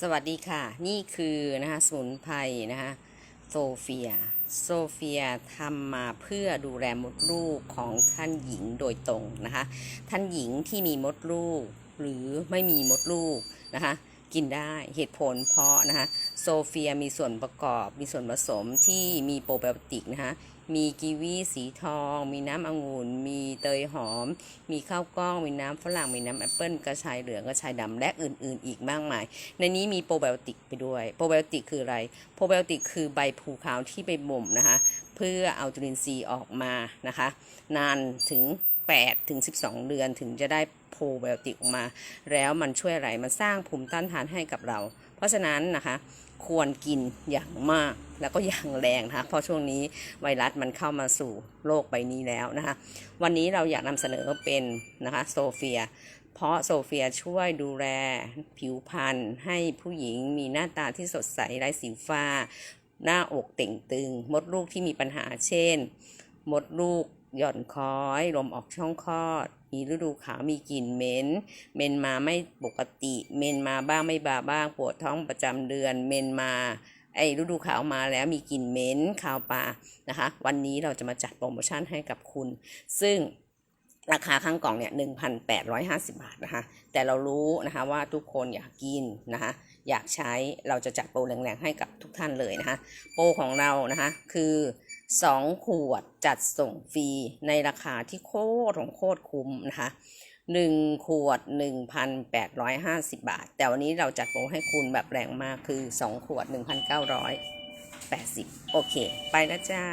สวัสดีค่ะ นี่คือนะคะสมุนไพรนะคะโซเฟีย โซเฟียทำมาเพื่อดูแลมดลูกของท่านหญิงโดยตรงนะคะ ท่านหญิงที่มีมดลูกหรือไม่มีมดลูกนะคะ กินได้เหตุผลเพราะนะคะโซเฟียมีส่วนประกอบมีส่วนผสมที่มีโปรไบโอติกนะคะมีกีวีสีทอง มีน้ำองุ่น มีเตยหอม มีข้าวกล้อง มีน้ำฝรั่ง มีน้ำแอปเปิ้ลกระชายเหลืองกระชายดำและอื่นๆ อีกมากมาย ในนี้มีโปรไบโอติกไปด้วย โปรไบโอติกคืออะไร โปรไบโอติกคือใบพลูขาที่ไปบ่มนะคะ เพื่อเอาจุลินทรีย์ออกมานะคะ นานถึง 8ถึง12 เดือนถึงจะได้โปรไบโอติกออกมา แล้วมันช่วยอะไร มันสร้างภูมิต้านทานให้กับเรา เพราะฉะนั้นนะคะควรกินอย่างมากแล้วก็อย่างแรงนะคะเพราะช่วงนี้ไวรัสมันเข้ามาสู่โลกใบนี้แล้วนะคะวันนี้เราอยากนำเสนอเป็นนะคะโซเฟีย เพราะโซเฟียช่วยดูแลผิวพรรณให้ผู้หญิงมีหน้าตาที่สดใสไร้สิวฟ้า หน้าอกเต่งตึง มดลูกที่มีปัญหาเช่น มดลูก หย่อนคล้อยลมออกช่องคลอด มีฤดูขาวมีกลิ่นเหม็น เมนมาไม่ปกติ เมนมาบ้างไม่บาบ้าง ปวดท้องประจำเดือน เมนมาไอ้ฤดูขาวมาแล้วมีกลิ่นเหม็นคาวปลานะคะ วันนี้เราจะมาจัดโปรโมชั่นให้กับคุณ ซึ่งราคาข้างกล่องเนี่ย 1,850 บาทนะคะ แต่เรารู้นะคะว่าทุกคนอยากกินนะคะ อยากใช้ เราจะจัดโปรแรงๆให้กับทุกท่านเลยนะคะ โปรของเรานะคะ คือ 2 ขวดจัดส่งฟรีในราคาที่โคตรของโคตรคุ้มนะคะ1 ขวด 1,850 บาท แต่วันนี้เราจัดโปรให้คุณแบบแรงมากคือ 2 ขวด 1,980 โอเค ไปแล้วจ้า